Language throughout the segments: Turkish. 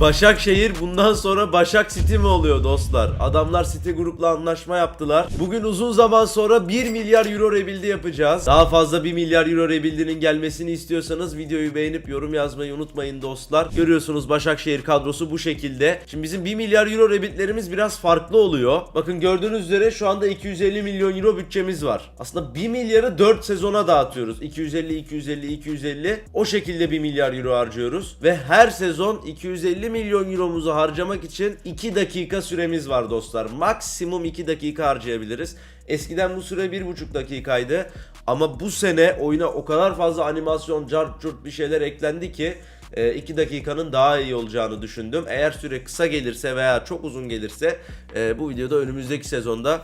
Başakşehir bundan sonra Başak City mi oluyor dostlar? Adamlar City grupla anlaşma yaptılar. Bugün uzun zaman sonra 1 milyar euro rebuild'i yapacağız. Daha fazla 1 milyar euro rebuild'inin gelmesini istiyorsanız videoyu beğenip yorum yazmayı unutmayın dostlar. Görüyorsunuz Başakşehir kadrosu bu şekilde. Şimdi bizim 1 milyar euro rebuild'lerimiz biraz farklı oluyor. Bakın gördüğünüz üzere şu anda 250 milyon euro bütçemiz var. Aslında 1 milyarı 4 sezona dağıtıyoruz. 250, 250, 250. O şekilde 1 milyar euro harcıyoruz. Ve her sezon 250 milyon euromuzu harcamak için 2 dakika süremiz var dostlar. Maksimum 2 dakika harcayabiliriz. Eskiden bu süre 1,5 dakikaydı. Ama bu sene oyuna o kadar fazla animasyon, cart curt bir şeyler eklendi ki 2 dakikanın daha iyi olacağını düşündüm. Eğer süre kısa gelirse veya çok uzun gelirse e, bu videoda önümüzdeki sezonda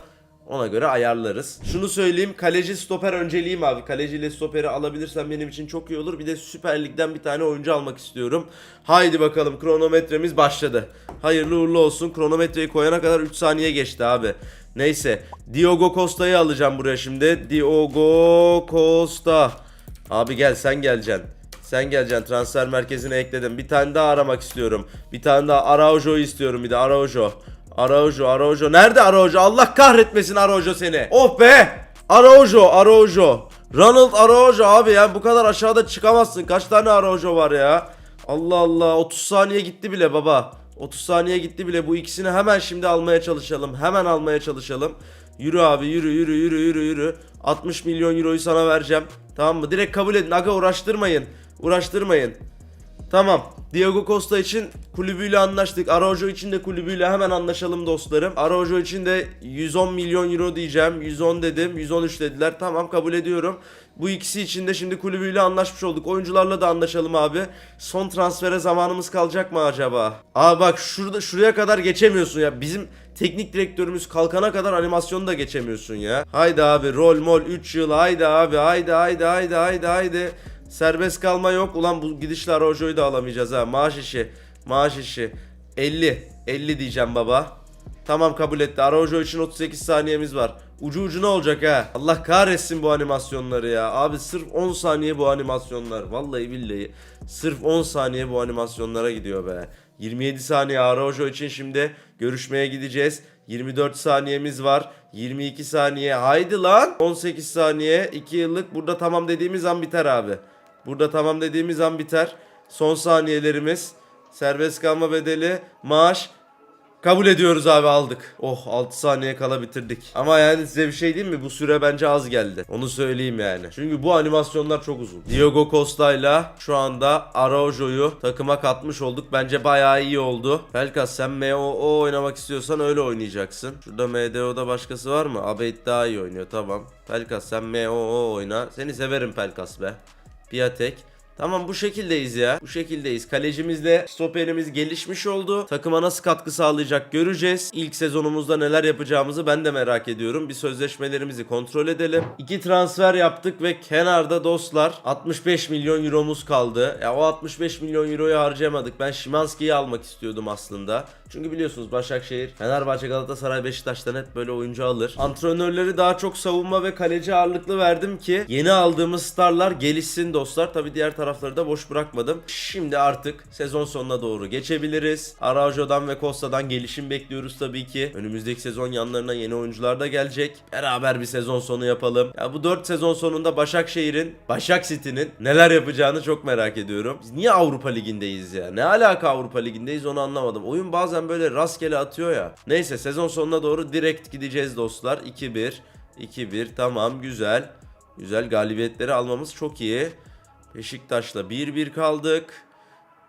ona göre ayarlarız. Şunu söyleyeyim. Kaleci stoper önceliğim abi. Kaleci ile stoperi alabilirsem benim için çok iyi olur. Bir de Süper Lig'den bir tane oyuncu almak istiyorum. Haydi bakalım kronometremiz başladı. Hayırlı uğurlu olsun. Kronometreyi koyana kadar 3 saniye geçti abi. Neyse. Diogo Costa'yı alacağım buraya şimdi. Diogo Costa. Abi gel sen geleceksin. Sen geleceksin transfer merkezine ekledim. Bir tane daha aramak istiyorum. Bir tane daha Araujo'yu istiyorum bir de Araujo. Araujo, Araujo. Nerede Araujo? Allah kahretmesin Araujo seni. Oh be! Araujo, Araujo. Ronald Araujo abi ya bu kadar aşağıda çıkamazsın. Kaç tane Araujo var ya? Allah Allah 30 saniye gitti bile baba. 30 saniye gitti bile. Bu ikisini hemen şimdi almaya çalışalım. Hemen almaya çalışalım. Yürü abi yürü yürü yürü yürü yürü. 60 milyon euroyu sana vereceğim. Tamam mı? Direkt kabul edin. Aga uğraştırmayın. Uğraştırmayın. Tamam. Diego Costa için kulübüyle anlaştık. Araujo için de kulübüyle hemen anlaşalım dostlarım. Araujo için de 110 milyon euro diyeceğim. 110 dedim. 113 dediler. Tamam kabul ediyorum. Bu ikisi için de şimdi kulübüyle anlaşmış olduk. Oyuncularla da anlaşalım abi. Son transfere zamanımız kalacak mı acaba? Aa bak şurada şuraya kadar geçemiyorsun ya. Bizim teknik direktörümüz kalkana kadar animasyonu da geçemiyorsun ya. Haydi abi rol mol 3 yıl. Haydi abi haydi haydi haydi haydi haydi. Serbest kalma yok. Ulan bu gidişle Araujo'yu da alamayacağız ha. Maaş işi. Maaş işi. 50. 50 diyeceğim baba. Tamam kabul etti. Araujo için 38 saniyemiz var. Ucu ucuna olacak ha. Allah kahretsin bu animasyonları ya. Abi sırf 10 saniye bu animasyonlar. Vallahi billahi. Sırf 10 saniye bu animasyonlara gidiyor be. 27 saniye Araujo için şimdi görüşmeye gideceğiz. 24 saniyemiz var. 22 saniye. Haydi lan. 18 saniye. 2 yıllık. Burada tamam dediğimiz an biter abi. Burada tamam dediğimiz an biter. Son saniyelerimiz. Serbest kalma bedeli. Maaş. Kabul ediyoruz abi aldık. Oh 6 saniye kala bitirdik. Ama yani size bir şey diyeyim mi? Bu süre bence az geldi. Onu söyleyeyim yani. Çünkü bu animasyonlar çok uzun. Diogo Costa ile şu anda Araujo'yu takıma katmış olduk. Bence bayağı iyi oldu. Pelkas sen MOO oynamak istiyorsan öyle oynayacaksın. Şurada MDO'da başkası var mı? Abed daha iyi oynuyor tamam. Pelkas sen MOO oyna. Seni severim Pelkas be. Piatek. Tamam bu şekildeyiz ya. Bu şekildeyiz. Kalecimizle stoperimiz gelişmiş oldu. Takıma nasıl katkı sağlayacak göreceğiz. İlk sezonumuzda neler yapacağımızı ben de merak ediyorum. Bir sözleşmelerimizi kontrol edelim. İki transfer yaptık ve kenarda dostlar 65 milyon euromuz kaldı. Ya o 65 milyon euroyu harcayamadık. Ben Şimanski'yi almak istiyordum aslında. Çünkü biliyorsunuz Başakşehir, Fenerbahçe, Galatasaray, Beşiktaş'tan hep böyle oyuncu alır. Antrenörleri daha çok savunma ve kaleci ağırlıklı verdim ki yeni aldığımız starlar gelişsin dostlar. Tabi diğer tarafları da boş bırakmadım. Şimdi artık sezon sonuna doğru geçebiliriz. Araujo'dan ve Costa'dan gelişim bekliyoruz tabii ki. Önümüzdeki sezon yanlarına yeni oyuncular da gelecek. Beraber bir sezon sonu yapalım. Ya bu 4 sezon sonunda Başakşehir'in, Başak City'nin neler yapacağını çok merak ediyorum. Biz niye Avrupa Ligi'ndeyiz ya? Ne alaka Avrupa Ligi'ndeyiz onu anlamadım. Oyun bazen böyle rastgele atıyor ya. Neyse sezon sonuna doğru direkt gideceğiz dostlar. 2-1. 2-1 tamam güzel. Güzel galibiyetleri almamız çok iyi. Beşiktaş'la 1-1 kaldık.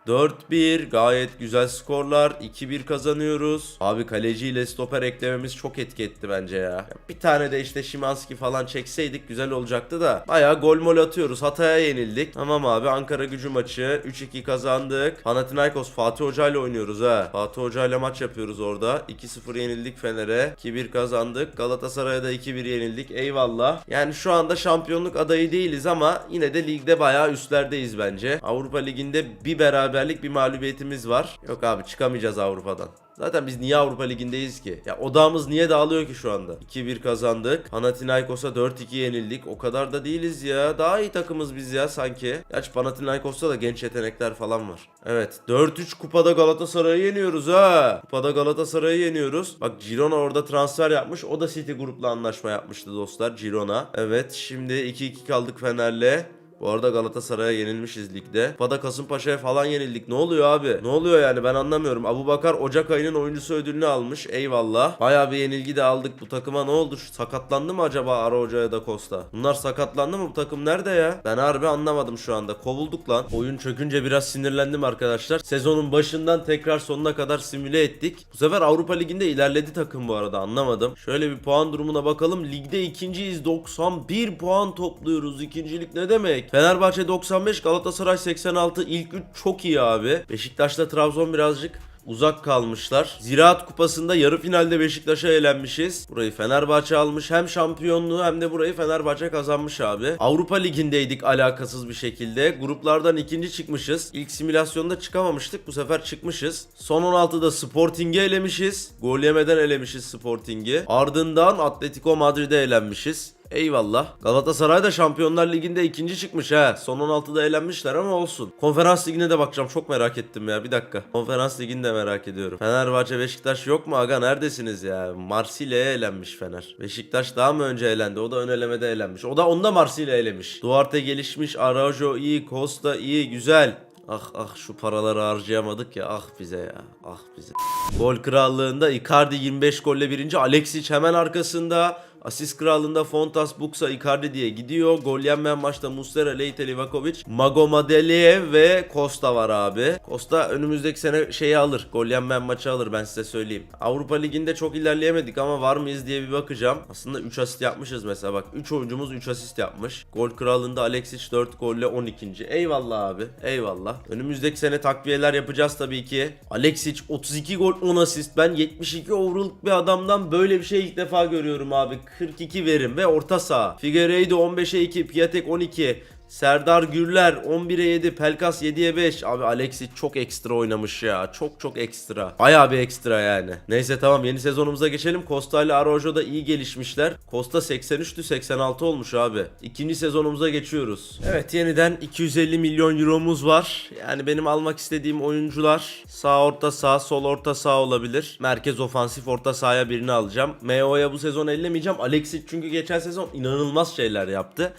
4-1 gayet güzel skorlar. 2-1 kazanıyoruz. Abi kaleci ile stoper eklememiz çok etki etti bence ya. Bir tane de işte Şimanski falan çekseydik güzel olacaktı da. Bayağı gol mol atıyoruz. Hatay'a yenildik. Tamam abi Ankara gücü maçı. 3-2 kazandık. Panathinaikos Fatih Hoca ile oynuyoruz ha. Fatih Hoca ile maç yapıyoruz orada. 2-0 yenildik Fener'e. 2-1 kazandık. Galatasaray'a da 2-1 yenildik. Eyvallah. Yani şu anda şampiyonluk adayı değiliz ama yine de ligde bayağı üstlerdeyiz bence. Avrupa Ligi'nde bir beraber beraberlik bir mağlubiyetimiz var. Yok abi çıkamayacağız Avrupa'dan. Zaten biz niye Avrupa Ligi'ndeyiz ki? Ya odağımız niye dağılıyor ki şu anda? 2-1 kazandık. Panathinaikos'a 4-2 yenildik. O kadar da değiliz ya. Daha iyi takımız biz ya sanki. Gerçi Panathinaikos'ta da genç yetenekler falan var. Evet. 4-3 kupada Galatasaray'ı yeniyoruz ha. Kupada Galatasaray'ı yeniyoruz. Bak Girona orada transfer yapmış. O da City Group'la anlaşma yapmıştı dostlar. Girona. Evet şimdi 2-2 kaldık Fener'le. Bu arada Galatasaray'a yenilmişiz ligde. Kupada Kasımpaşa'ya falan yenildik. Ne oluyor abi? Ne oluyor yani ben anlamıyorum. Abu Bakar Ocak ayının oyuncusu ödülünü almış. Eyvallah. Bayağı bir yenilgi de aldık. Bu takıma ne oldu? Sakatlandı mı acaba Ara Hoca da Costa? Bunlar sakatlandı mı? Bu takım nerede ya? Ben harbi anlamadım şu anda. Kovulduk lan. Oyun çökünce biraz sinirlendim arkadaşlar. Sezonun başından tekrar sonuna kadar simüle ettik. Bu sefer Avrupa Ligi'nde ilerledi takım bu arada anlamadım. Şöyle bir puan durumuna bakalım. Ligde ikinciyiz. 91 puan topluyoruz. İkincilik ne demek? Fenerbahçe 95, Galatasaray 86. İlk 3 çok iyi abi. Beşiktaş'ta Trabzon birazcık uzak kalmışlar. Ziraat Kupası'nda yarı finalde Beşiktaş'a elenmişiz. Burayı Fenerbahçe almış. Hem şampiyonluğu hem de burayı Fenerbahçe kazanmış abi. Avrupa Ligi'ndeydik alakasız bir şekilde. Gruplardan ikinci çıkmışız. İlk simülasyonda çıkamamıştık. Bu sefer çıkmışız. Son 16'da Sporting'i elemişiz. Gol yemeden elemişiz Sporting'i. Ardından Atletico Madrid'e elenmişiz. Eyvallah. Galatasaray da Şampiyonlar Ligi'nde ikinci çıkmış ha. Son 16'da eğlenmişler ama olsun. Konferans Ligi'ne de bakacağım. Çok merak ettim ya. Bir dakika. Konferans Ligi'ni de merak ediyorum. Fenerbahçe, Beşiktaş yok mu aga? Neredesiniz ya? Marsilya'ya elenmiş Fener. Beşiktaş daha mı önce elendi? O da ön elemede elenmiş. O da onda Marsilya elemiş. Duarte gelişmiş. Araujo iyi. Costa iyi. Güzel. Ah ah şu paraları harcayamadık ya ah bize ya ah bize. Gol krallığında Icardi 25 golle birinci Alexic hemen arkasında. Asist krallığında Fontas, Buksa, Icardi diye gidiyor. Gol yenmeyen maçta Muslera, Leite, Livakovic, Magomadeleyev ve Costa var abi. Costa önümüzdeki sene şeyi alır. Gol yenmeyen maçı alır ben size söyleyeyim. Avrupa Ligi'nde çok ilerleyemedik ama var mıyız diye bir bakacağım. Aslında 3 asist yapmışız mesela bak. 3 oyuncumuz 3 asist yapmış. Gol krallığında Alexic 4 golle 12. Eyvallah abi. Eyvallah. Önümüzdeki sene takviyeler yapacağız tabii ki. Alexic 32 gol 10 asist. Ben 72 overall'lık bir adamdan böyle bir şey ilk defa görüyorum abi. 42 verim ve orta saha. Figueiredo 15'e 2, Piatek 12. Serdar Gürler 11'e 7, Pelkas 7'ye 5. Abi Alexis çok ekstra oynamış ya. Çok çok ekstra. Bayağı bir ekstra yani. Neyse tamam yeni sezonumuza geçelim. Costa ile Araujo da iyi gelişmişler. Costa 83'tü 86 olmuş abi. İkinci sezonumuza geçiyoruz. Evet yeniden 250 milyon euromuz var. Yani benim almak istediğim oyuncular sağ orta sağ, sol orta sağ olabilir. Merkez ofansif orta sahaya birini alacağım. MO'ya bu sezon ellemeyeceğim. Alexis çünkü geçen sezon inanılmaz şeyler yaptı.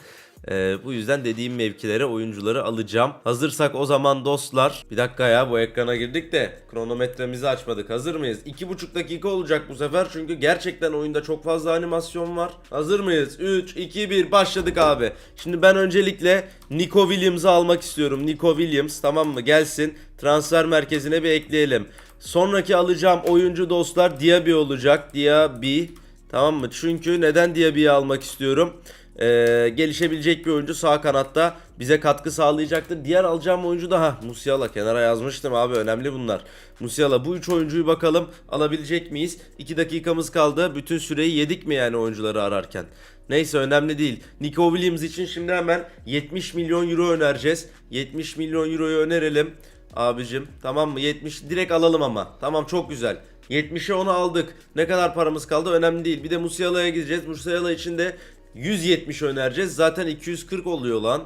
Ee, bu yüzden dediğim mevkilere oyuncuları alacağım. Hazırsak o zaman dostlar. Bir dakika ya bu ekrana girdik de kronometremizi açmadık. Hazır mıyız? 2,5 dakika olacak bu sefer çünkü gerçekten oyunda çok fazla animasyon var. Hazır mıyız? 3, 2, 1 başladık abi. Şimdi ben öncelikle Nico Williams'ı almak istiyorum. Nico Williams tamam mı? Gelsin. Transfer merkezine bir ekleyelim. Sonraki alacağım oyuncu dostlar Diaby olacak. Diaby. Tamam mı? Çünkü neden Diaby'yi almak istiyorum? Ee, gelişebilecek bir oyuncu sağ kanatta bize katkı sağlayacaktır. Diğer alacağım oyuncu da ha Musiala kenara yazmıştım abi önemli bunlar. Musiala bu üç oyuncuyu bakalım alabilecek miyiz? 2 dakikamız kaldı. Bütün süreyi yedik mi yani oyuncuları ararken? Neyse önemli değil. Nico Williams için şimdi hemen 70 milyon euro önereceğiz. 70 milyon euroyu önerelim. Abicim tamam mı? 70 direkt alalım ama. Tamam çok güzel. 70'e onu aldık. Ne kadar paramız kaldı önemli değil. Bir de Musiala'ya gideceğiz. Musiala için de 170 önereceğiz. Zaten 240 oluyor lan.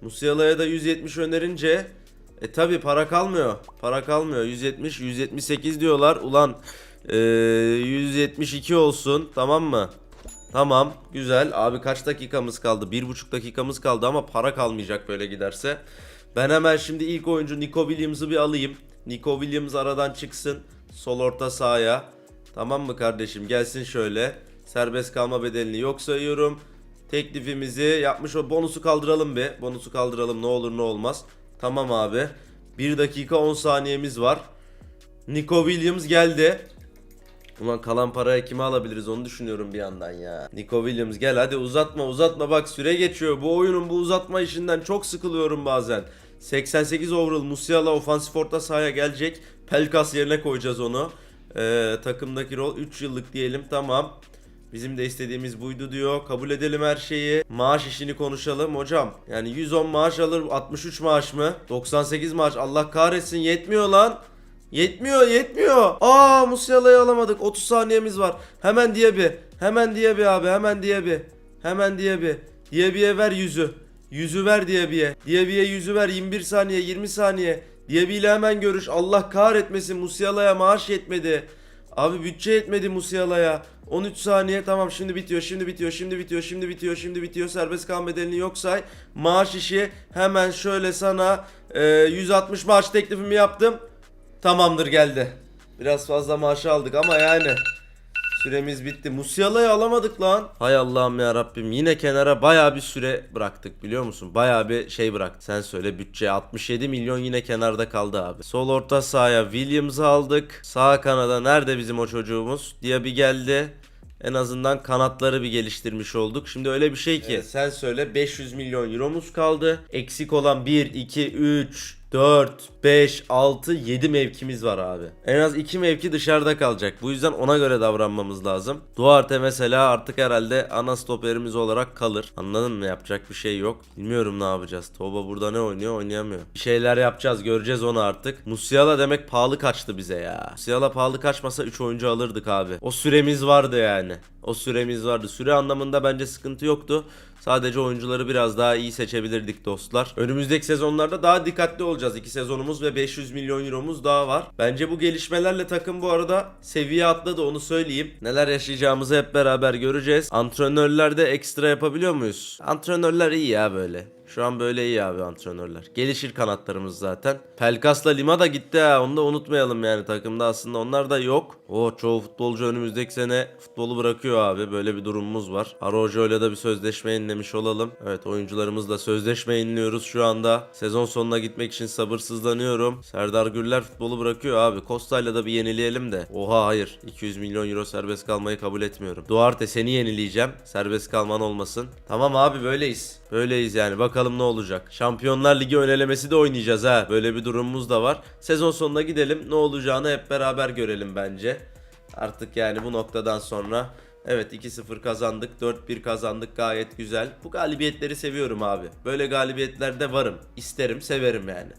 Musiala'ya da 170 önerince e tabi para kalmıyor. Para kalmıyor. 170, 178 diyorlar. Ulan e, 172 olsun. Tamam mı? Tamam. Güzel. Abi kaç dakikamız kaldı? 1,5 dakikamız kaldı ama para kalmayacak böyle giderse. Ben hemen şimdi ilk oyuncu Nico Williams'ı bir alayım. Nico Williams aradan çıksın. Sol orta sahaya. Tamam mı kardeşim? Gelsin şöyle. Serbest kalma bedelini yok sayıyorum. Teklifimizi yapmış o bonusu kaldıralım bir. Bonusu kaldıralım ne olur ne olmaz. Tamam abi. 1 dakika 10 saniyemiz var. Nico Williams geldi. Ulan kalan paraya kime alabiliriz onu düşünüyorum bir yandan ya. Nico Williams gel hadi uzatma uzatma bak süre geçiyor. Bu oyunun bu uzatma işinden çok sıkılıyorum bazen. 88 overall Musiala ofansif orta sahaya gelecek. Pelkas yerine koyacağız onu. Ee, takımdaki rol 3 yıllık diyelim tamam. Bizim de istediğimiz buydu diyor. Kabul edelim her şeyi. Maaş işini konuşalım hocam. Yani 110 maaş alır 63 maaş mı? 98 maaş Allah kahretsin yetmiyor lan. Yetmiyor yetmiyor. Aa Musiala'yı alamadık. 30 saniyemiz var. Hemen diye bir. Hemen diye bir abi. Hemen diye bir. Hemen diye bir. Diye bir ver yüzü. Yüzü ver diye bir. Diye bir yüzü ver 21 saniye 20 saniye. Diye bir hemen görüş. Allah kahretmesin Musiala'ya maaş yetmedi. Abi bütçe yetmedi Musiala'ya. 13 saniye tamam şimdi bitiyor şimdi bitiyor şimdi bitiyor şimdi bitiyor şimdi bitiyor serbest kalma bedelini yok say. Maaş işi hemen şöyle sana e, 160 maaş teklifimi yaptım. Tamamdır geldi. Biraz fazla maaşı aldık ama yani süremiz bitti. Musiala'yı alamadık lan. Hay Allah'ım ya Rabbim. Yine kenara bayağı bir süre bıraktık biliyor musun? Bayağı bir şey bıraktık. Sen söyle bütçe 67 milyon yine kenarda kaldı abi. Sol orta sahaya Williams'ı aldık. Sağ kanada nerede bizim o çocuğumuz? Diye bir geldi. En azından kanatları bir geliştirmiş olduk. Şimdi öyle bir şey ki sen söyle 500 milyon euromuz kaldı. Eksik olan 1, 2, 3, 4, 5, 6, 7 mevkimiz var abi. En az 2 mevki dışarıda kalacak. Bu yüzden ona göre davranmamız lazım. Duarte mesela artık herhalde ana stoperimiz olarak kalır. Anladın mı? Yapacak bir şey yok. Bilmiyorum ne yapacağız. Toba burada ne oynuyor? Oynayamıyor. Bir şeyler yapacağız. Göreceğiz onu artık. Musiala demek pahalı kaçtı bize ya. Musiala pahalı kaçmasa 3 oyuncu alırdık abi. O süremiz vardı yani. O süremiz vardı. Süre anlamında bence sıkıntı yoktu. Sadece oyuncuları biraz daha iyi seçebilirdik dostlar. Önümüzdeki sezonlarda daha dikkatli olacağız. 2 sezonumuz ve 500 milyon euromuz daha var. Bence bu gelişmelerle takım bu arada seviye atladı onu söyleyeyim. Neler yaşayacağımızı hep beraber göreceğiz. Antrenörlerde ekstra yapabiliyor muyuz? Antrenörler iyi ya böyle. Şu an böyle iyi abi antrenörler. Gelişir kanatlarımız zaten. Pelkas'la Lima da gitti ha. Onu da unutmayalım yani takımda aslında onlar da yok. O çoğu futbolcu önümüzdeki sene futbolu bırakıyor abi. Böyle bir durumumuz var. Araujo ile de bir sözleşme yenilemiş olalım. Evet oyuncularımızla sözleşme yeniliyoruz şu anda. Sezon sonuna gitmek için sabırsızlanıyorum. Serdar Gürler futbolu bırakıyor abi. Costa'yla da bir yenileyelim de. Oha hayır. 200 milyon euro serbest kalmayı kabul etmiyorum. Duarte seni yenileyeceğim. Serbest kalman olmasın. Tamam abi böyleyiz. Böyleyiz yani. Bakalım ne olacak. Şampiyonlar Ligi önelemesi de oynayacağız ha. Böyle bir durumumuz da var. Sezon sonuna gidelim. Ne olacağını hep beraber görelim bence. Artık yani bu noktadan sonra Evet 2-0 kazandık, 4-1 kazandık gayet güzel. Bu galibiyetleri seviyorum abi. Böyle galibiyetlerde varım. İsterim, severim yani.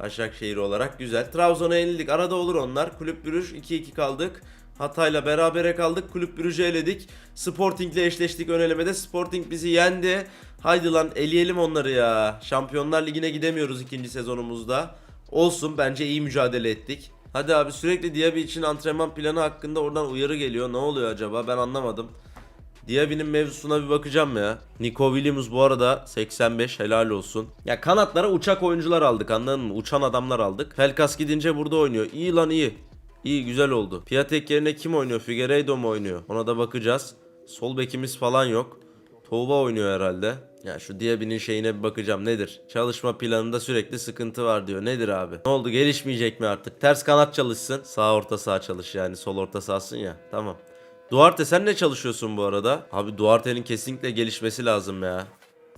Başakşehir olarak güzel. Trabzon'a yenildik. Arada olur onlar. Kulüp Brüj 2-2 kaldık. Hatay'la berabere kaldık. Kulüp Brüj'ü eledik. Sporting'le eşleştik ön elemede. Sporting bizi yendi. Haydi lan eleyelim onları ya. Şampiyonlar Ligi'ne gidemiyoruz ikinci sezonumuzda. Olsun bence iyi mücadele ettik. Hadi abi sürekli Diaby için antrenman planı hakkında oradan uyarı geliyor. Ne oluyor acaba ben anlamadım. Diaby'nin mevzusuna bir bakacağım ya. Nico Williams bu arada 85 helal olsun. Ya kanatlara uçak oyuncular aldık anladın mı? Uçan adamlar aldık. Pelkas gidince burada oynuyor. İyi lan iyi. İyi güzel oldu. Piatek yerine kim oynuyor? Figueiredo mu oynuyor? Ona da bakacağız. Sol bekimiz falan yok. Tova oynuyor herhalde. Ya şu Diaby'nin şeyine bir bakacağım nedir? Çalışma planında sürekli sıkıntı var diyor. Nedir abi? Ne oldu gelişmeyecek mi artık? Ters kanat çalışsın. Sağ orta sağ çalış yani sol orta sahsın ya. Tamam. Duarte sen ne çalışıyorsun bu arada? Abi Duarte'nin kesinlikle gelişmesi lazım ya.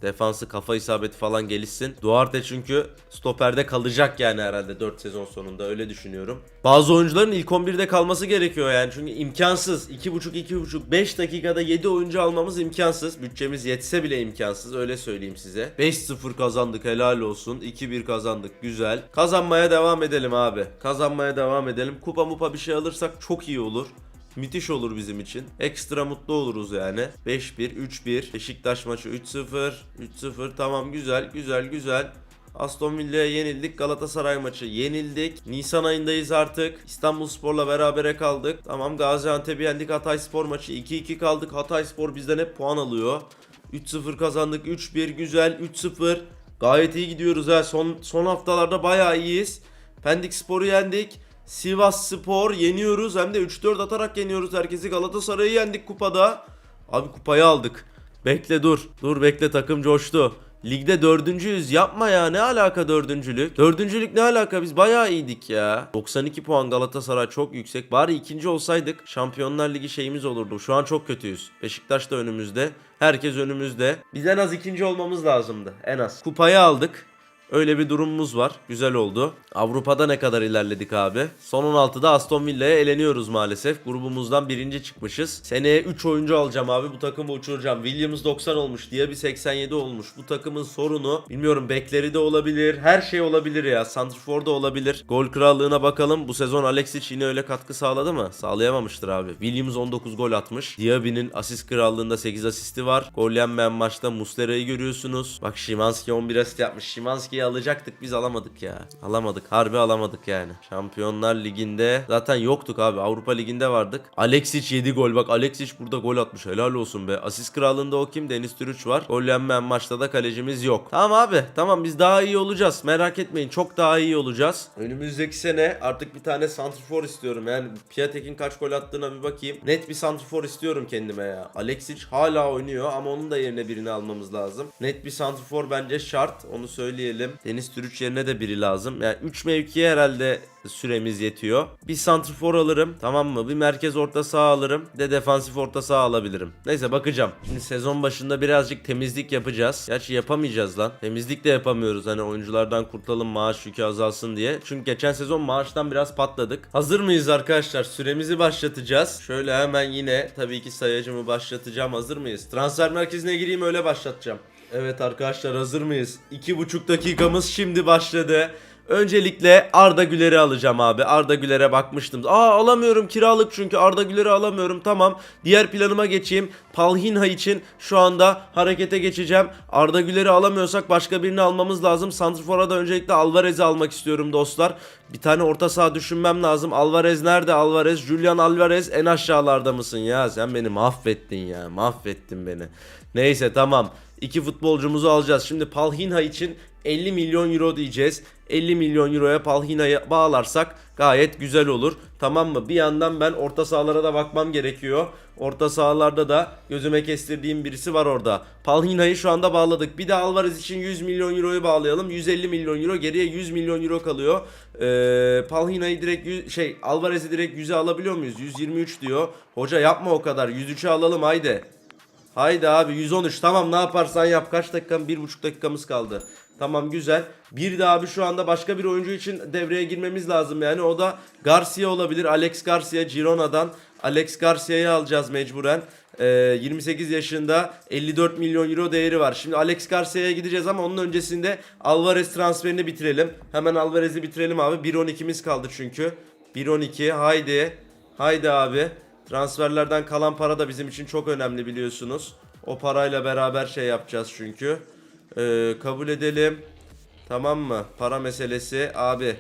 Defansı kafa isabeti falan gelişsin. Duarte çünkü stoperde kalacak yani herhalde 4 sezon sonunda öyle düşünüyorum. Bazı oyuncuların ilk 11'de kalması gerekiyor yani çünkü imkansız. 2.5 2.5 5 dakikada 7 oyuncu almamız imkansız. Bütçemiz yetse bile imkansız öyle söyleyeyim size. 5-0 kazandık helal olsun. 2-1 kazandık güzel. Kazanmaya devam edelim abi. Kazanmaya devam edelim. Kupa mupa bir şey alırsak çok iyi olur. Müthiş olur bizim için. Ekstra mutlu oluruz yani. 5-1, 3-1. Beşiktaş maçı 3-0. 3-0 tamam güzel güzel güzel. Aston Villa'ya yenildik. Galatasaray maçı yenildik. Nisan ayındayız artık. İstanbul Spor'la berabere kaldık. Tamam Gaziantep'i yendik. Hatay Spor maçı 2-2 kaldık. Hatay Spor bizden hep puan alıyor. 3-0 kazandık. 3-1 güzel. 3-0. Gayet iyi gidiyoruz ha. Son son haftalarda bayağı iyiyiz. Pendik Spor'u yendik. Sivas Spor yeniyoruz. Hem de 3-4 atarak yeniyoruz herkesi. Galatasaray'ı yendik kupada. Abi kupayı aldık. Bekle dur. Dur bekle takım coştu. Ligde dördüncüyüz. Yapma ya ne alaka dördüncülük? Dördüncülük ne alaka biz bayağı iyiydik ya. 92 puan Galatasaray çok yüksek. Bari ikinci olsaydık Şampiyonlar Ligi şeyimiz olurdu. Şu an çok kötüyüz. Beşiktaş da önümüzde. Herkes önümüzde. Biz en az ikinci olmamız lazımdı. En az. Kupayı aldık. Öyle bir durumumuz var. Güzel oldu. Avrupa'da ne kadar ilerledik abi? Son 16'da Aston Villa'ya eleniyoruz maalesef. Grubumuzdan birinci çıkmışız. Seneye 3 oyuncu alacağım abi. Bu takımı uçuracağım. Williams 90 olmuş. Diye bir 87 olmuş. Bu takımın sorunu bilmiyorum bekleri de olabilir. Her şey olabilir ya. Santrfor da olabilir. Gol krallığına bakalım. Bu sezon Alexic yine öyle katkı sağladı mı? Sağlayamamıştır abi. Williams 19 gol atmış. Diaby'nin asist krallığında 8 asisti var. Gol yenmeyen maçta Muslera'yı görüyorsunuz. Bak Şimanski 11 asist yapmış. Şimanski'yi alacaktık biz alamadık ya. Alamadık. Harbi alamadık yani. Şampiyonlar Ligi'nde zaten yoktuk abi. Avrupa Ligi'nde vardık. Alexic 7 gol. Bak Alexic burada gol atmış. Helal olsun be. Asist krallığında o kim? Deniz Türüç var. Gol yenmeyen maçta da kalecimiz yok. Tamam abi. Tamam biz daha iyi olacağız. Merak etmeyin. Çok daha iyi olacağız. Önümüzdeki sene artık bir tane santrfor istiyorum. Yani Piatek'in kaç gol attığına bir bakayım. Net bir santrfor istiyorum kendime ya. Alexic hala oynuyor ama onun da yerine birini almamız lazım. Net bir santrfor bence şart. Onu söyleyelim. Deniz Türüç yerine de biri lazım. Yani 3 mevkiye herhalde süremiz yetiyor. Bir santrfor alırım tamam mı? Bir merkez orta saha alırım. De defansif orta saha alabilirim. Neyse bakacağım. Şimdi sezon başında birazcık temizlik yapacağız. Gerçi yapamayacağız lan. Temizlik de yapamıyoruz. Hani oyunculardan kurtulalım maaş yükü azalsın diye. Çünkü geçen sezon maaştan biraz patladık. Hazır mıyız arkadaşlar? Süremizi başlatacağız. Şöyle hemen yine tabii ki sayacımı başlatacağım. Hazır mıyız? Transfer merkezine gireyim öyle başlatacağım. Evet arkadaşlar hazır mıyız? 2,5 dakikamız şimdi başladı. Öncelikle Arda Güler'i alacağım abi. Arda Güler'e bakmıştım. Aa alamıyorum kiralık çünkü Arda Güler'i alamıyorum. Tamam. Diğer planıma geçeyim. Palhinha için şu anda harekete geçeceğim. Arda Güler'i alamıyorsak başka birini almamız lazım. Santrfor'a da öncelikle Alvarez'i almak istiyorum dostlar. Bir tane orta saha düşünmem lazım. Alvarez nerede Alvarez? Julian Alvarez en aşağılarda mısın ya? Sen beni mahvettin ya. Mahvettin beni. Neyse tamam. İki futbolcumuzu alacağız. Şimdi Palhinha için 50 milyon euro diyeceğiz. 50 milyon euroya Palhina'yı bağlarsak gayet güzel olur. Tamam mı? Bir yandan ben orta sahalara da bakmam gerekiyor. Orta sahalarda da gözüme kestirdiğim birisi var orada. Palhina'yı şu anda bağladık. Bir de Alvarez için 100 milyon euroyu bağlayalım. 150 milyon euro. Geriye 100 milyon euro kalıyor. Ee, Palhina'yı direkt şey Alvarez'i direkt 100'e alabiliyor muyuz? 123 diyor. Hoca yapma o kadar. 103'e alalım haydi. Haydi abi 113 tamam ne yaparsan yap kaç dakikam bir buçuk dakikamız kaldı. Tamam güzel. Bir de abi şu anda başka bir oyuncu için devreye girmemiz lazım yani o da Garcia olabilir. Alex Garcia Girona'dan Alex Garcia'yı alacağız mecburen. Ee, 28 yaşında 54 milyon euro değeri var. Şimdi Alex Garcia'ya gideceğiz ama onun öncesinde Alvarez transferini bitirelim. Hemen Alvarez'i bitirelim abi. 1.12'miz kaldı çünkü. 1.12 haydi. Haydi abi. Transferlerden kalan para da bizim için çok önemli biliyorsunuz. O parayla beraber şey yapacağız çünkü. Ee, kabul edelim. Tamam mı? Para meselesi abi.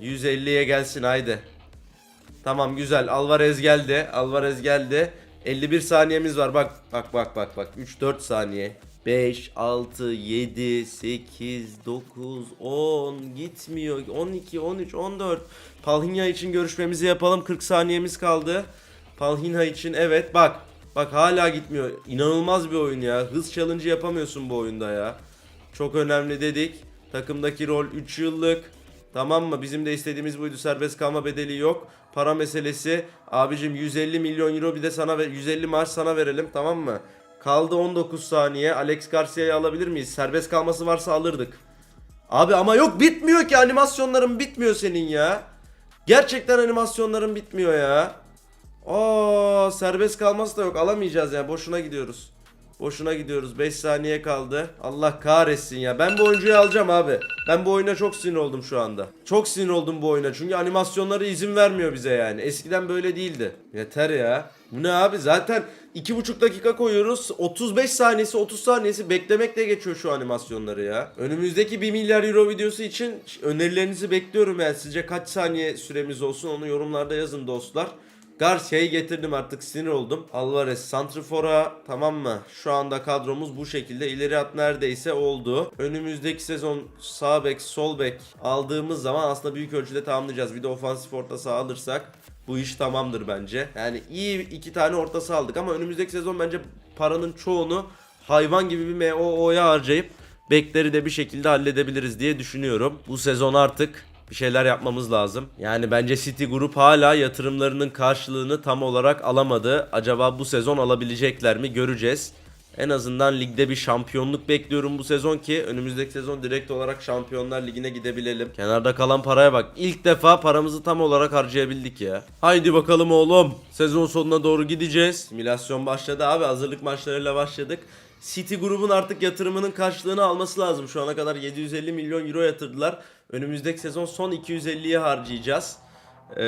150'ye gelsin haydi. Tamam güzel. Alvarez geldi. Alvarez geldi. 51 saniyemiz var. Bak bak bak bak bak. 3 4 saniye. 5 6 7 8 9 10 gitmiyor. 12 13 14. Palhinha için görüşmemizi yapalım. 40 saniyemiz kaldı. Palhinha için evet bak. Bak hala gitmiyor. İnanılmaz bir oyun ya. Hız challenge yapamıyorsun bu oyunda ya. Çok önemli dedik. Takımdaki rol 3 yıllık. Tamam mı? Bizim de istediğimiz buydu. Serbest kalma bedeli yok. Para meselesi. Abicim 150 milyon euro bir de sana ver 150 maaş sana verelim tamam mı? Kaldı 19 saniye. Alex Garcia'yı alabilir miyiz? Serbest kalması varsa alırdık. Abi ama yok bitmiyor ki animasyonların bitmiyor senin ya. Gerçekten animasyonların bitmiyor ya. Aa serbest kalması da yok alamayacağız ya boşuna gidiyoruz. Boşuna gidiyoruz 5 saniye kaldı. Allah kahretsin ya. Ben bu oyuncuyu alacağım abi. Ben bu oyuna çok sinir oldum şu anda. Çok sinir oldum bu oyuna. Çünkü animasyonları izin vermiyor bize yani. Eskiden böyle değildi. Yeter ya. Bu ne abi? Zaten 2,5 dakika koyuyoruz. 35 saniyesi 30 saniyesi beklemekle geçiyor şu animasyonları ya. Önümüzdeki 1 milyar euro videosu için önerilerinizi bekliyorum yani. Sizce kaç saniye süremiz olsun onu yorumlarda yazın dostlar. Garcia'yı getirdim artık sinir oldum. Alvarez Santrifor'a tamam mı? Şu anda kadromuz bu şekilde. İleri at neredeyse oldu. Önümüzdeki sezon sağ bek sol bek aldığımız zaman aslında büyük ölçüde tamamlayacağız. Bir de ofansif orta saha alırsak bu iş tamamdır bence. Yani iyi iki tane orta saha aldık ama önümüzdeki sezon bence paranın çoğunu hayvan gibi bir MOO'ya harcayıp bekleri de bir şekilde halledebiliriz diye düşünüyorum. Bu sezon artık bir şeyler yapmamız lazım. Yani bence City Group hala yatırımlarının karşılığını tam olarak alamadı. Acaba bu sezon alabilecekler mi göreceğiz. En azından ligde bir şampiyonluk bekliyorum bu sezon ki önümüzdeki sezon direkt olarak Şampiyonlar Ligi'ne gidebilelim. Kenarda kalan paraya bak. İlk defa paramızı tam olarak harcayabildik ya. Haydi bakalım oğlum. Sezon sonuna doğru gideceğiz. Simülasyon başladı abi. Hazırlık maçlarıyla başladık. City grubun artık yatırımının karşılığını alması lazım. Şu ana kadar 750 milyon euro yatırdılar. Önümüzdeki sezon son 250'yi harcayacağız. Ee,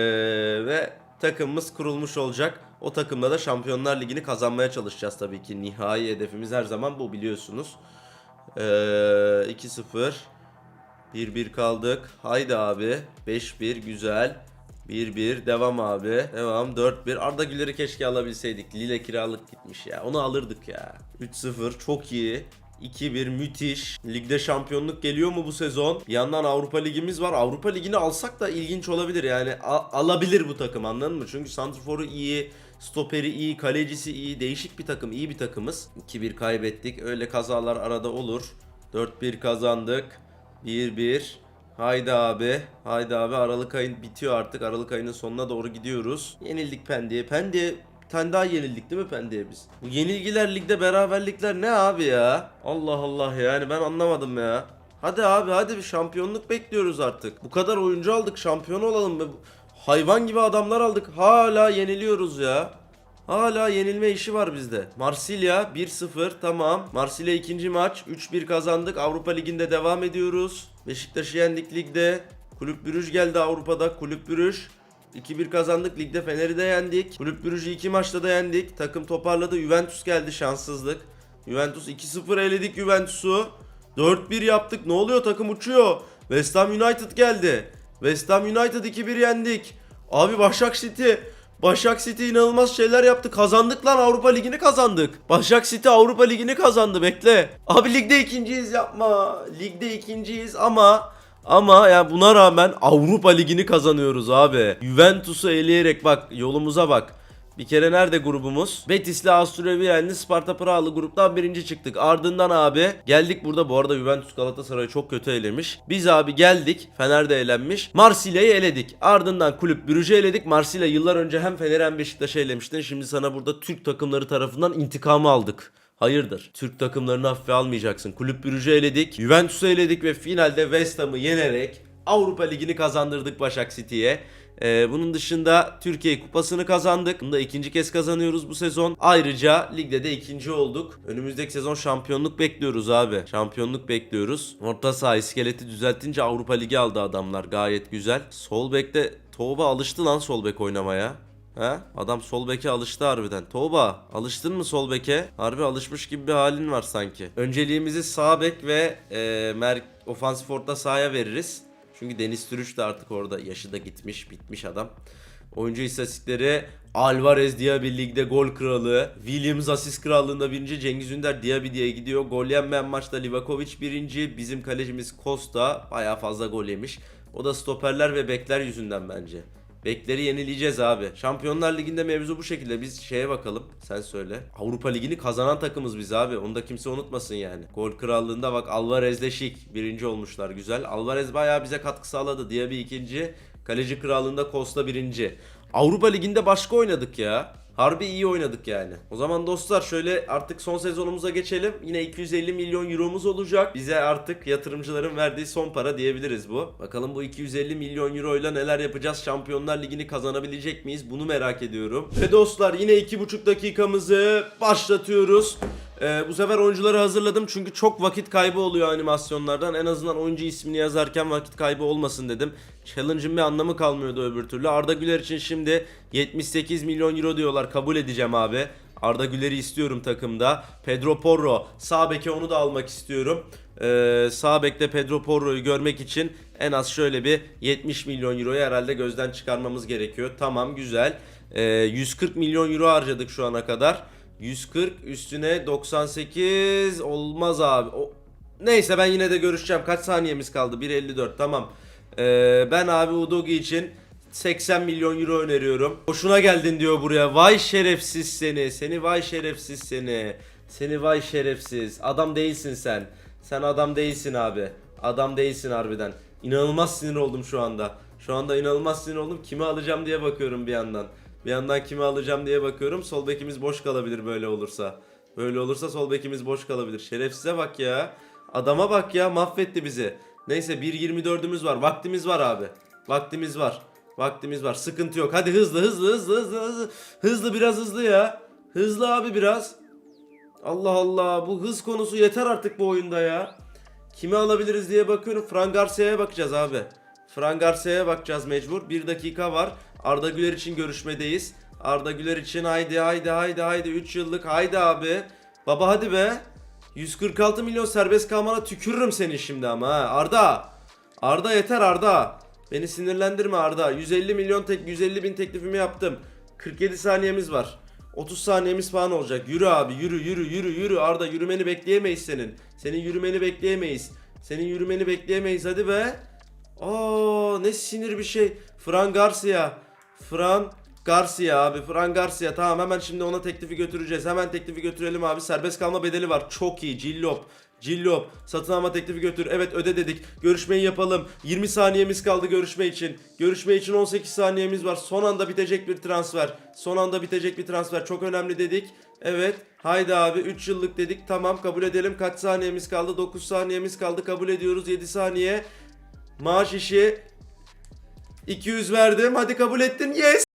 ve takımımız kurulmuş olacak. O takımla da Şampiyonlar Ligi'ni kazanmaya çalışacağız tabii ki. Nihai hedefimiz her zaman bu biliyorsunuz. Ee, 2-0. 1-1 kaldık. Haydi abi. 5-1 güzel. 1-1 devam abi. Devam 4-1. Arda Güler'i keşke alabilseydik. Lille kiralık gitmiş ya. Onu alırdık ya. 3-0 çok iyi. 2-1 müthiş. Ligde şampiyonluk geliyor mu bu sezon? Bir yandan Avrupa Ligimiz var. Avrupa Ligi'ni alsak da ilginç olabilir. Yani a- alabilir bu takım anladın mı? Çünkü Santrfor'u iyi, stoperi iyi, kalecisi iyi. Değişik bir takım, iyi bir takımız. 2-1 kaybettik. Öyle kazalar arada olur. 4-1 kazandık. 1-1. Haydi abi. Haydi abi. Aralık ayın bitiyor artık. Aralık ayının sonuna doğru gidiyoruz. Yenildik Pendik'e. Bir tane daha yenildik değil mi Pendik'e biz? Bu yenilgiler ligde beraberlikler ne abi ya? Allah Allah yani ben anlamadım ya. Hadi abi hadi bir şampiyonluk bekliyoruz artık. Bu kadar oyuncu aldık şampiyon olalım be. Hayvan gibi adamlar aldık. Hala yeniliyoruz ya. Hala yenilme işi var bizde. Marsilya 1-0 tamam. Marsilya ikinci maç 3-1 kazandık. Avrupa Ligi'nde devam ediyoruz. Beşiktaş'ı yendik ligde. Kulüp Brüj geldi Avrupa'da. Kulüp Brüj 2-1 kazandık. Ligde Fener'i de yendik. Kulüp Brüj'ü iki maçta da yendik. Takım toparladı. Juventus geldi şanssızlık. Juventus 2-0 eledik Juventus'u. 4-1 yaptık. Ne oluyor? Takım uçuyor. West Ham United geldi. West Ham United 2-1 yendik. Abi Başak City. Başak City inanılmaz şeyler yaptı. Kazandık lan Avrupa Ligi'ni kazandık. Başak City Avrupa Ligi'ni kazandı bekle. Abi ligde ikinciyiz yapma. Ligde ikinciyiz ama ama ya buna rağmen Avrupa Ligi'ni kazanıyoruz abi. Juventus'u eleyerek bak yolumuza bak. Bir kere nerede grubumuz? Betis'le Viyen'li Sparta Prag'lı gruptan birinci çıktık. Ardından abi geldik burada bu arada Juventus Galatasaray'ı çok kötü elemiş. Biz abi geldik. Fener de elenmiş. Marsilya'yı eledik. Ardından kulüp Brüj'ü eledik. Marsilya yıllar önce hem Fener hem Beşiktaş'ı elemişti. Şimdi sana burada Türk takımları tarafından intikamı aldık. Hayırdır? Türk takımlarını hafife almayacaksın. Kulüp Brüj'ü eledik. Juventus'u eledik ve finalde West Ham'ı yenerek Avrupa Ligi'ni kazandırdık Başak City'ye. Ee, bunun dışında Türkiye Kupası'nı kazandık. Bunu da ikinci kez kazanıyoruz bu sezon. Ayrıca ligde de ikinci olduk. Önümüzdeki sezon şampiyonluk bekliyoruz abi. Şampiyonluk bekliyoruz. Orta saha iskeleti düzeltince Avrupa Ligi aldı adamlar. Gayet güzel. Sol bekte Tova alıştı lan sol bek oynamaya. He? Adam sol beke alıştı harbiden. Toba alıştın mı sol beke? Harbi alışmış gibi bir halin var sanki. Önceliğimizi sağ bek ve e, mer ofansif orta sahaya veririz. Çünkü Deniz Türüç de artık orada yaşı da gitmiş bitmiş adam. Oyuncu istatistikleri Alvarez Diaby ligde gol kralı. Williams asist krallığında birinci. Cengiz Ünder Diaby diye gidiyor. Gol yenmeyen maçta Livakovic birinci. Bizim kalecimiz Costa bayağı fazla gol yemiş. O da stoperler ve bekler yüzünden bence. Bekleri yenileyeceğiz abi. Şampiyonlar Ligi'nde mevzu bu şekilde. Biz şeye bakalım. Sen söyle. Avrupa Ligi'ni kazanan takımız biz abi. Onu da kimse unutmasın yani. Gol krallığında bak Alvarez'le Şik birinci olmuşlar. Güzel. Alvarez bayağı bize katkı sağladı. Diaby ikinci. Kaleci krallığında Costa birinci. Avrupa Ligi'nde başka oynadık ya. Harbi iyi oynadık yani. O zaman dostlar şöyle artık son sezonumuza geçelim. Yine 250 milyon euromuz olacak. Bize artık yatırımcıların verdiği son para diyebiliriz bu. Bakalım bu 250 milyon euroyla neler yapacağız? Şampiyonlar Ligi'ni kazanabilecek miyiz? Bunu merak ediyorum. Ve dostlar yine 2,5 dakikamızı başlatıyoruz. Ee, bu sefer oyuncuları hazırladım çünkü çok vakit kaybı oluyor animasyonlardan. En azından oyuncu ismini yazarken vakit kaybı olmasın dedim. Challenge'ın bir anlamı kalmıyordu öbür türlü. Arda Güler için şimdi 78 milyon euro diyorlar. Kabul edeceğim abi. Arda Güler'i istiyorum takımda. Pedro Porro sağ beke onu da almak istiyorum. Ee, sağ bekte Pedro Porro'yu görmek için en az şöyle bir 70 milyon euroyu herhalde gözden çıkarmamız gerekiyor. Tamam güzel. Ee, 140 milyon euro harcadık şu ana kadar. 140 üstüne 98 olmaz abi. O... Neyse ben yine de görüşeceğim. Kaç saniyemiz kaldı? 1.54 tamam. Ee, ben abi Udogi için 80 milyon euro öneriyorum. Hoşuna geldin diyor buraya. Vay şerefsiz seni. Seni vay şerefsiz seni. Seni vay şerefsiz. Adam değilsin sen. Sen adam değilsin abi. Adam değilsin harbiden. İnanılmaz sinir oldum şu anda. Şu anda inanılmaz sinir oldum. Kimi alacağım diye bakıyorum bir yandan. Bir yandan kimi alacağım diye bakıyorum. Sol bekimiz boş kalabilir böyle olursa. Böyle olursa sol bekimiz boş kalabilir. Şerefsize bak ya. Adama bak ya mahvetti bizi. Neyse 1.24'ümüz var. Vaktimiz var abi. Vaktimiz var. Vaktimiz var. Sıkıntı yok. Hadi hızlı hızlı hızlı hızlı hızlı. Hızlı biraz hızlı ya. Hızlı abi biraz. Allah Allah bu hız konusu yeter artık bu oyunda ya. Kimi alabiliriz diye bakıyorum. Fran Garcia'ya bakacağız abi. Fran Garcia'ya bakacağız mecbur. Bir dakika var. Arda Güler için görüşmedeyiz. Arda Güler için haydi haydi haydi haydi 3 yıllık haydi abi. Baba hadi be. 146 milyon serbest kalmana tükürürüm seni şimdi ama ha. Arda. Arda yeter Arda. Beni sinirlendirme Arda. 150 milyon tek 150 bin teklifimi yaptım. 47 saniyemiz var. 30 saniyemiz falan olacak. Yürü abi yürü yürü yürü yürü Arda yürümeni bekleyemeyiz senin. Senin yürümeni bekleyemeyiz. Senin yürümeni bekleyemeyiz hadi be. Aa ne sinir bir şey. Fran Garcia. Fran Garcia abi. Fran Garcia. Tamam hemen şimdi ona teklifi götüreceğiz. Hemen teklifi götürelim abi. Serbest kalma bedeli var. Çok iyi. Cillop. Cillop. Satın alma teklifi götür. Evet öde dedik. Görüşmeyi yapalım. 20 saniyemiz kaldı görüşme için. Görüşme için 18 saniyemiz var. Son anda bitecek bir transfer. Son anda bitecek bir transfer. Çok önemli dedik. Evet. Haydi abi 3 yıllık dedik. Tamam kabul edelim. Kaç saniyemiz kaldı? 9 saniyemiz kaldı. Kabul ediyoruz. 7 saniye. Maaş işi 200 verdim. Hadi kabul ettin. Yes.